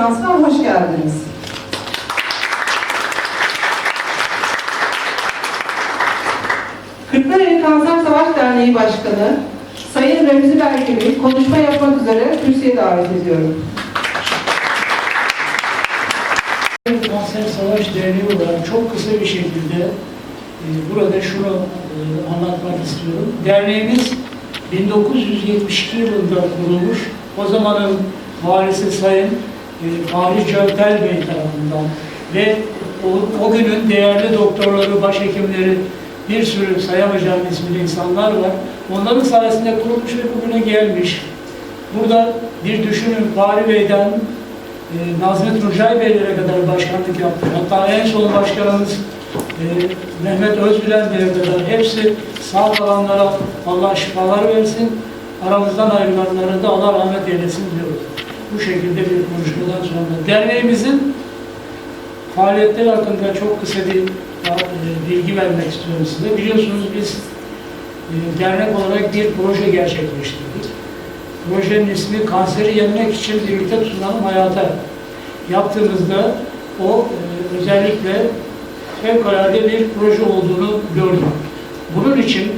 konferansına hoş geldiniz. Kırklareli Kanser Savaş Derneği Başkanı Sayın Remzi Berkem'i konuşma yapmak üzere kürsüye davet ediyorum. Kanser Savaş Derneği olarak çok kısa bir şekilde e, burada şunu e, anlatmak istiyorum. Derneğimiz 1972 yılında kurulmuş. O zamanın valisi Sayın Fahri Cömtel Bey tarafından ve o, o günün değerli doktorları, başhekimleri, bir sürü sayamayacağım ismini insanlar var. Onların sayesinde kurulmuş ve bugüne gelmiş. Burada bir düşünün Fahri Bey'den e, Nazmi Tuncay Beylere kadar başkanlık yaptı. Hatta en son başkanımız e, Mehmet Özbilen Bey'e kadar hepsi sağ kalanlara Allah şifalar versin. Aramızdan ayrılanlara da Allah rahmet eylesin diyoruz. Bu şekilde bir konuşmadan sonra. Derneğimizin faaliyetleri hakkında çok kısa bir e, bilgi vermek istiyorum size. Biliyorsunuz biz e, dernek olarak bir proje gerçekleştirdik. Projenin ismi kanseri yenmek için birlikte tutunalım hayata. Yaptığımızda o e, özellikle fevkalade bir proje olduğunu gördüm. Bunun için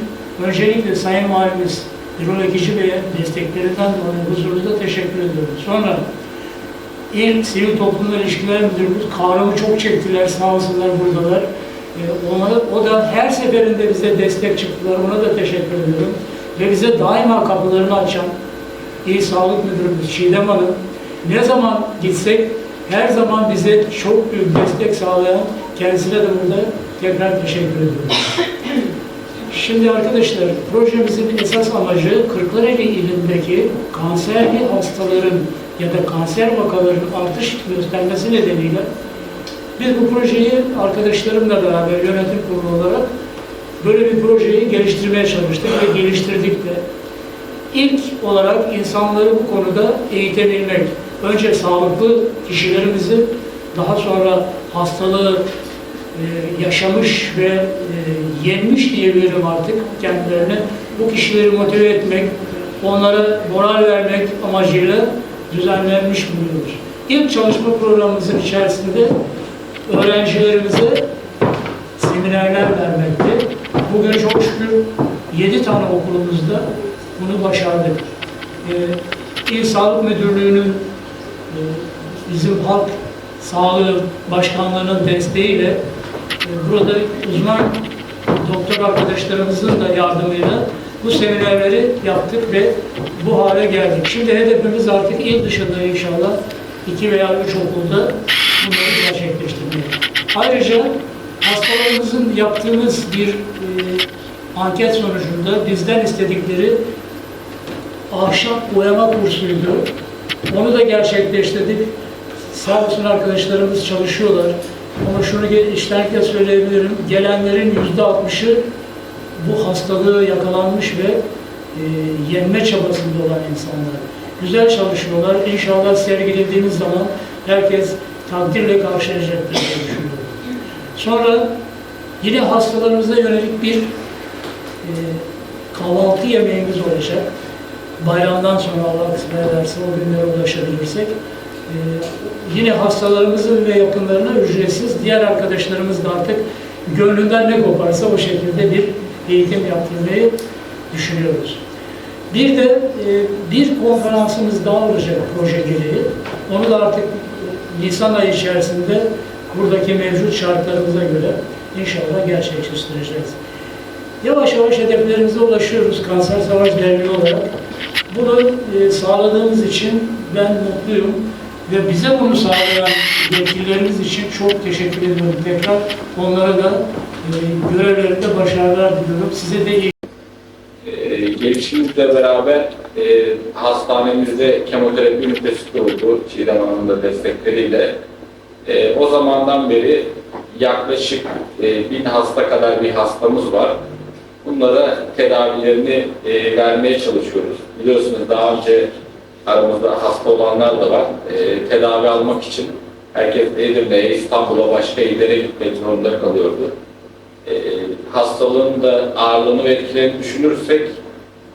öncelikle Sayın Valimiz Birol Ekici Bey'e desteklerinden dolayı huzurunuzda teşekkür ediyorum. Sonra İl Sivil Toplumlar İlişkiler Müdürümüz kavramı çok çektiler, sağ olsunlar buradalar. E, ona, o da her seferinde bize destek çıktılar, ona da teşekkür ediyorum. Ve bize daima kapılarını açan İl Sağlık Müdürümüz Çiğdem Hanım, ne zaman gitsek her zaman bize çok büyük destek sağlayan kendisine de burada tekrar teşekkür ediyorum. Şimdi arkadaşlar projemizin esas amacı Kırklareli ilindeki kanserli hastaların ya da kanser vakalarının artış göstermesi nedeniyle biz bu projeyi arkadaşlarımla beraber yönetim kurulu olarak böyle bir projeyi geliştirmeye çalıştık ve geliştirdik de. İlk olarak insanları bu konuda eğitebilmek. Önce sağlıklı kişilerimizi, daha sonra hastalığı e, yaşamış ve e, yenmiş diyebilirim artık kendilerine. Bu kişileri motive etmek, onlara moral vermek amacıyla düzenlenmiş bulunuyor. İlk çalışma programımızın içerisinde öğrencilerimize seminerler vermekti. Bugün çok şükür 7 tane okulumuzda bunu başardık. Ee, İl Sağlık Müdürlüğü'nün e, bizim halk sağlığı başkanlığının desteğiyle e, burada uzman doktor arkadaşlarımızın da yardımıyla bu seminerleri yaptık ve bu hale geldik. Şimdi hedefimiz artık il dışında inşallah iki veya üç okulda bunları gerçekleştirmek. Ayrıca hastalarımızın yaptığımız bir e, anket sonucunda bizden istedikleri ahşap boyama kursuydu. Onu da gerçekleştirdik. Sağ olsun arkadaşlarımız çalışıyorlar. Ama şunu içtenlikle söyleyebilirim. Gelenlerin yüzde altmışı bu hastalığı yakalanmış ve e, yenme çabasında olan insanlar. Güzel çalışıyorlar. İnşallah sergilediğimiz zaman herkes takdirle karşılayacaktır diye düşünüyorum. Sonra yine hastalarımıza yönelik bir e, kahvaltı yemeğimiz olacak. Bayramdan sonra Allah kısmet ederse o günlere ulaşabilirsek yine hastalarımızın ve yakınlarına ücretsiz, diğer arkadaşlarımız da artık gönlünden ne koparsa o şekilde bir eğitim yaptırmayı düşünüyoruz. Bir de e, bir konferansımız daha olacak proje gereği. Onu da artık Nisan ayı içerisinde buradaki mevcut şartlarımıza göre inşallah gerçekleştireceğiz. Yavaş yavaş hedeflerimize ulaşıyoruz Kanser Savaş Derneği olarak. Bunu e, sağladığımız için ben mutluyum ve bize bunu sağlayan yetkililerimiz için çok teşekkür ediyorum tekrar. Onlara da e, görevlerinde başarılar diliyorum. Size de iyi Ee, gelişimizle beraber e, hastanemizde kemoterapi ünitesi kuruldu Çiğdem Hanım'ın da destekleriyle. E, o zamandan beri yaklaşık e, bin hasta kadar bir hastamız var. Bunlara tedavilerini e, vermeye çalışıyoruz. Biliyorsunuz daha önce aramızda hasta olanlar da var. E, tedavi almak için herkes Edirne'ye, İstanbul'a, başka illere gitmek zorunda kalıyordu e, hastalığın da ağırlığını ve etkilerini düşünürsek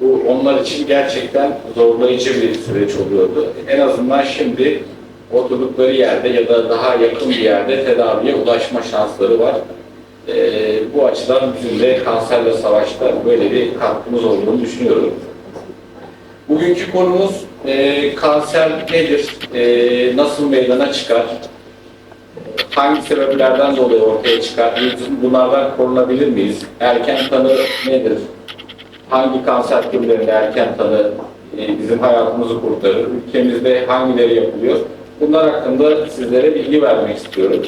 bu onlar için gerçekten zorlayıcı bir süreç oluyordu. En azından şimdi oturdukları yerde ya da daha yakın bir yerde tedaviye ulaşma şansları var. E, bu açıdan bizim de kanserle savaşta böyle bir katkımız olduğunu düşünüyorum. Bugünkü konumuz e, kanser nedir, e, nasıl meydana çıkar, hangi sebeplerden dolayı ortaya çıkar, bunlardan korunabilir miyiz, erken tanı nedir, hangi kanser türlerinde erken tanı e, bizim hayatımızı kurtarır, ülkemizde hangileri yapılıyor, bunlar hakkında sizlere bilgi vermek istiyorum.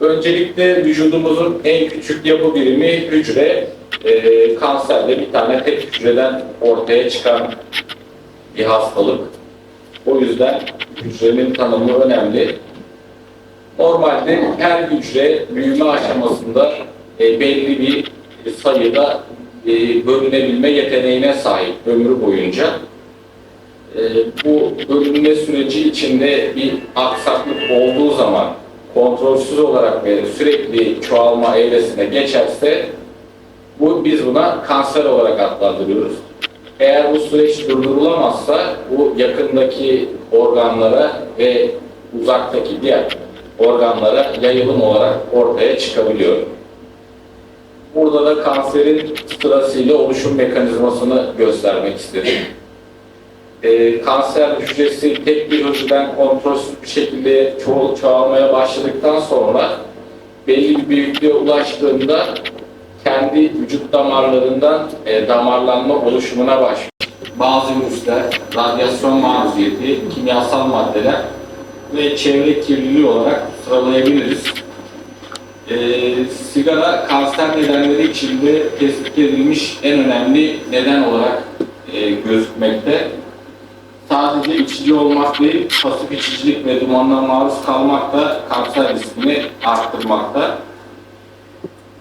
Öncelikle vücudumuzun en küçük yapı birimi hücre. Ee, kanserde bir tane tek hücreden ortaya çıkan bir hastalık. O yüzden hücrenin tanımı önemli. Normalde her hücre büyüme aşamasında e, belli bir sayıda e, bölünebilme yeteneğine sahip ömrü boyunca. E, bu bölünme süreci içinde bir aksaklık olduğu zaman kontrolsüz olarak ve sürekli çoğalma evresine geçerse bu biz buna kanser olarak adlandırıyoruz. Eğer bu süreç durdurulamazsa bu yakındaki organlara ve uzaktaki diğer organlara yayılım olarak ortaya çıkabiliyor. Burada da kanserin sırasıyla oluşum mekanizmasını göstermek istedim. Ee, kanser hücresi tek bir hücreden kontrolsüz bir şekilde ço çoğalmaya başladıktan sonra belli bir büyüklüğe ulaştığında kendi vücut damarlarından e, damarlanma oluşumuna başlıyor. Bazı virüsler, radyasyon maruziyeti, kimyasal maddeler ve çevre kirliliği olarak sıralayabiliriz. E, sigara kanser nedenleri içinde tespit edilmiş en önemli neden olarak e, gözükmekte. Sadece içici olmak değil, pasif içicilik ve dumandan maruz kalmak da kanser riskini arttırmakta.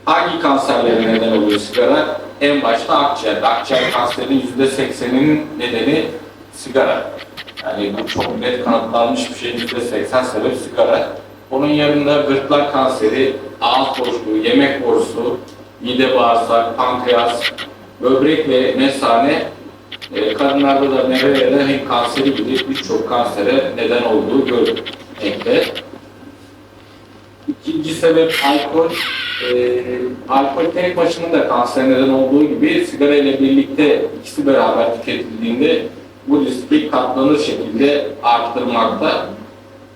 Hangi kanserlere neden oluyor sigara? En başta akciğer. Akciğer kanserinin %80'inin nedeni sigara. Yani bu çok net kanıtlanmış bir şey. %80 sebep sigara. Onun yanında gırtlak kanseri, ağız boşluğu, yemek borusu, mide bağırsak, pankreas, böbrek ve mesane e, kadınlarda da meme ve rahim kanseri gibi birçok kansere neden olduğu görülmekte. İkinci sebep alkol. E, alkol tek başına da kanser neden olduğu gibi sigara ile birlikte ikisi beraber tüketildiğinde bu riski katlanır şekilde arttırmakta.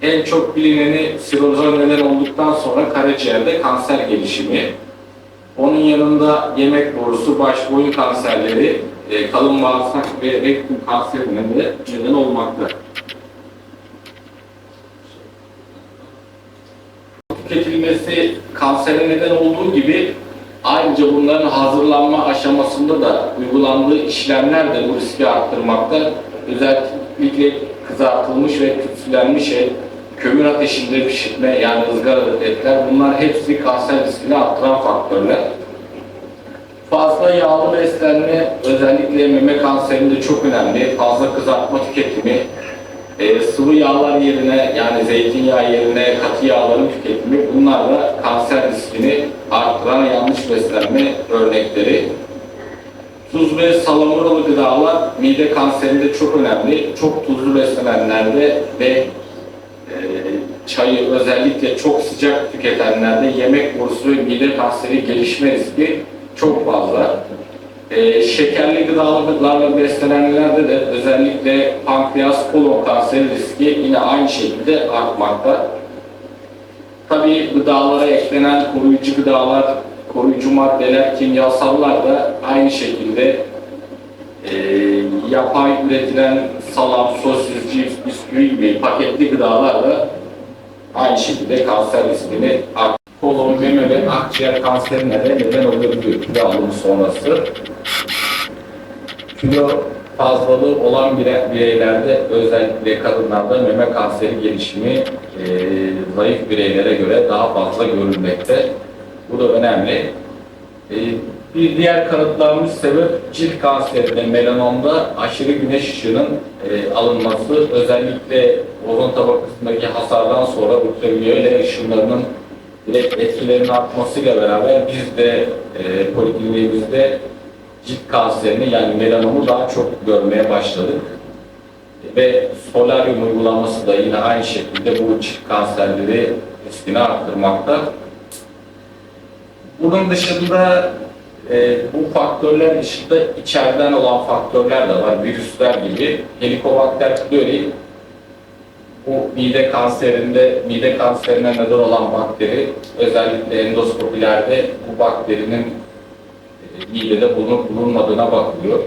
En çok bilineni siroza neden olduktan sonra karaciğerde kanser gelişimi. Onun yanında yemek borusu, baş boyun kanserleri, e, kalın bağırsak ve rektum kanserine de neden olmakta. Tüketilmesi kansere neden olduğu gibi ayrıca bunların hazırlanma aşamasında da uygulandığı işlemler de bu riski arttırmakta. Özellikle kızartılmış ve tütsülenmiş et, kömür ateşinde pişirme yani ızgara etler bunlar hepsi kanser riskini arttıran faktörler. Fazla yağlı beslenme özellikle meme kanserinde çok önemli. Fazla kızartma tüketimi, e, sıvı yağlar yerine yani zeytinyağı yerine katı yağların tüketimi bunlar da kanser riskini arttıran yanlış beslenme örnekleri. Tuz ve salamuralı gıdalar mide kanserinde çok önemli. Çok tuzlu beslenenlerde ve e, çayı özellikle çok sıcak tüketenlerde yemek borusu ve mide kanseri gelişme riski çok fazla. Ee, şekerli gıdalarla beslenenlerde de özellikle pankreas kolon kanseri riski yine aynı şekilde artmakta. Tabii gıdalara eklenen koruyucu gıdalar, koruyucu maddeler, kimyasallar da aynı şekilde e, yapay üretilen salam, sosis, cips, bisküvi gibi paketli gıdalar da aynı şekilde kanser riskini arttırıyor kolon, meme ve akciğer kanserine de neden olabiliyor kilo alımı sonrası. Kilo fazlalığı olan bire- bireylerde özellikle kadınlarda meme kanseri gelişimi e, zayıf bireylere göre daha fazla görülmekte. Bu da önemli. E, bir diğer kanıtlanmış sebep cilt kanserinde, melanomda aşırı güneş ışığının e, alınması. Özellikle ozon tabakasındaki hasardan sonra ultraviyole ışınlarının direkt etkilerinin artmasıyla beraber biz de e, polikliniğimizde cilt kanserini yani melanomu daha çok görmeye başladık. ve solaryum uygulaması da yine aynı şekilde bu çift kanserleri riskini arttırmakta. Bunun dışında e, bu faktörler dışında içeriden olan faktörler de var. Virüsler gibi. Helicobacter pylori bu mide kanserinde, mide kanserine neden olan bakteri özellikle endoskopilerde bu bakterinin e, midede bulunup bulunmadığına bakılıyor.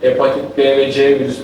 Hepatit B ve C virüs